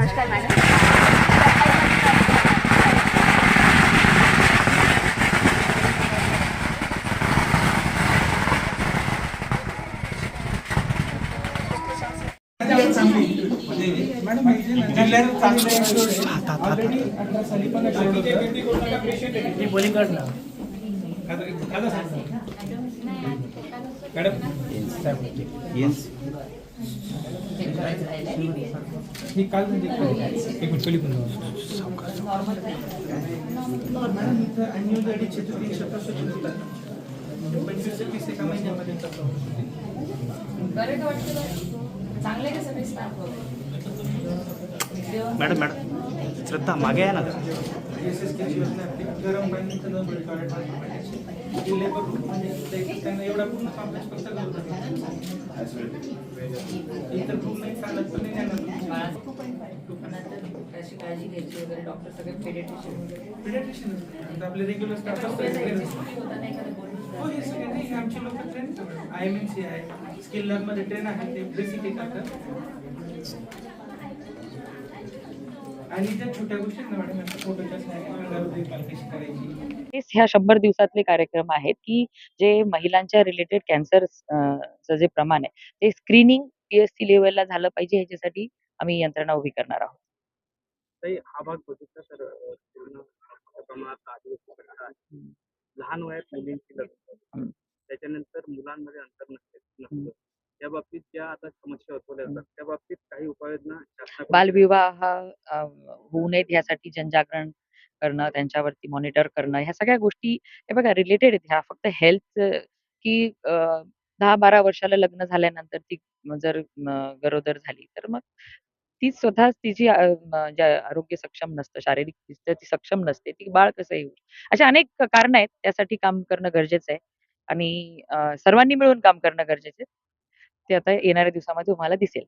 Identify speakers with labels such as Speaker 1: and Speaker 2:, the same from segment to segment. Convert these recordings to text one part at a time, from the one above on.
Speaker 1: नमस्कार madam madam
Speaker 2: ही काल म्हणजे एक मिनिट पहिली पण मॅडम इथं होतात. पंचवीस एका महिन्यामध्ये.
Speaker 3: मॅडम मॅडम श्रद्धा मागे आहे ना
Speaker 2: SSK ची योजना आहे. गरम पाण्याचं नळ बिल पाण्याची. ही labor room म्हणजे ते- त्यांना एवढा पूर्ण complex फक्त आहे. इतर पूर्ण चालत पण नाही जाणार.
Speaker 4: त्याची काळजी घ्यायची वगैरे डॉक्टर सगळे पेडिट्रिशियन वगैरे.
Speaker 2: आता आपले रेग्युलर स्टाफ हो हे सगळे नाही हे आमचे लोक train I M N C आहे स्किल लर्न मध्ये ट्रेन आहे ते बेसिक हे करतात
Speaker 5: ह्या शंभर दिवसातले कार्यक्रम आहेत की जे महिलांच्या रिलेटेड कॅन्सर चं जे प्रमाण आहे ते स्क्रीनिंग पीएससी लेवलला झालं पाहिजे ह्याच्यासाठी आम्ही यंत्रणा उभी करणार आहोत
Speaker 3: हा भाग बघितला तर. लहान वयात मुलींची लग्न
Speaker 5: हं.
Speaker 3: त्याच्यानंतर मुलांमध्ये अंतर नसते त्या बाबतीत ज्या आता समस्या उद्भवल्या जातात त्या बाबतीत काही उपाययोजना शासनाकडून
Speaker 5: बालविवाह अ, होऊ नयेत ह्यासाठी जनजागरण करणं त्यांच्यावरती मॉनिटर करणं ह्या सगळ्या गोष्टी हे बघा रिलेटेड आहेत. ह्या फक्त हेल्थ की अ, दहा बारा वर्षाला लग्न झाल्यानंतर ती जर गरोदर झाली तर मग ती स्वतःच तिची अ, म, जे आरोग्य सक्षम नसतं शारीरिक दृष्ट्या ती सक्षम नसते ती बाळ कसं येऊ? अशा अनेक कारण आहेत त्यासाठी काम करणं गरजेचं आहे. आणि अ, सर्वांनी मिळून काम करणं गरजेचं आहे. ते आता येणाऱ्या दिवसामध्ये तुम्हाला दिसेल.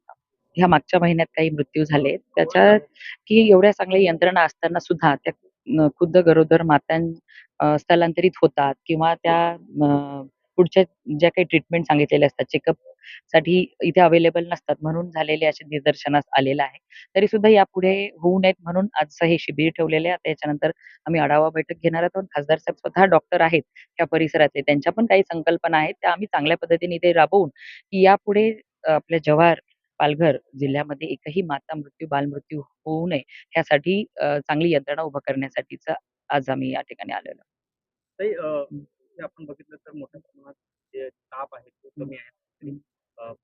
Speaker 5: ह्या मागच्या महिन्यात काही मृत्यू झाले. त्याच्यात की एवढ्या चांगल्या यंत्रणा असताना सुद्धा त्या खुद्द गरोदर मातां स्थलांतरित होतात किंवा त्या अ, पुढच्या ज्या काही ट्रीटमेंट सांगितलेल्या असतात चेकअपसाठी इथे अवेलेबल नसतात म्हणून झालेले असे निदर्शनास आलेलं आहे. तरी सुद्धा यापुढे होऊ नयेत म्हणून आजचं हे शिबिर ठेवलेले आहे. आता याच्यानंतर आम्ही आढावा बैठक घेणार आहोत. खासदार साहेब स्वतः डॉक्टर आहेत त्या परिसरातले. त्यांच्या पण काही संकल्पना आहेत. त्या आम्ही चांगल्या पद्धतीने इथे राबवून की यापुढे आपल्या जव्हार पालघर जिल्ह्यामध्ये एकही माता मृत्यू बालमृत्यू होऊ नये यासाठी चांगली यंत्रणा उभं करण्यासाठीच आज आम्ही या ठिकाणी आलेलो
Speaker 3: आपण बघितलं तर मोठ्या प्रमाणात जे ताप आहे तो कमी आहे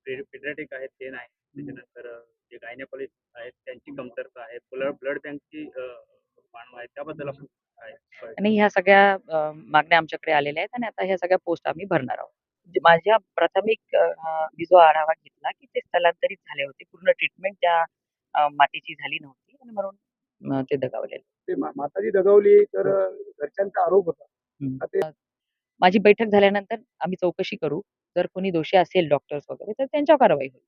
Speaker 3: पेडियाट्रिक आहेत ते नाही त्याच्यानंतर अ, जे गायनेकॉलॉजिस्ट आहेत त्यांची कमतरता आहे. ब्लड ब्लड बँकची मानव आहे त्याबद्दल आपण काय काय-
Speaker 5: आणि ह्या सगळ्या अ, मागण्या आमच्याकडे आलेल्या आहेत आणि आता ह्या सगळ्या पोस्ट आम्ही भरणार आहोत. जे माझ्या प्राथमिक अ, मी जो आढावा घेतला की ते स्थलांतरित झाले होते. पूर्ण ट्रीटमेंट त्या अ, मातेची झाली नव्हती आणि म्हणून अ, ते दगावलेले
Speaker 6: ते मा- माताजी दगावली तर अ, घरच्यांचा आरोप होता.
Speaker 5: हं.
Speaker 6: आता ते
Speaker 5: माझी बैठक झाल्यानंतर आम्ही चौकशी करू. जर कोणी दोषी असेल डॉक्टर्स वगैरे तर त्यांच्यावर कारवाई होईल.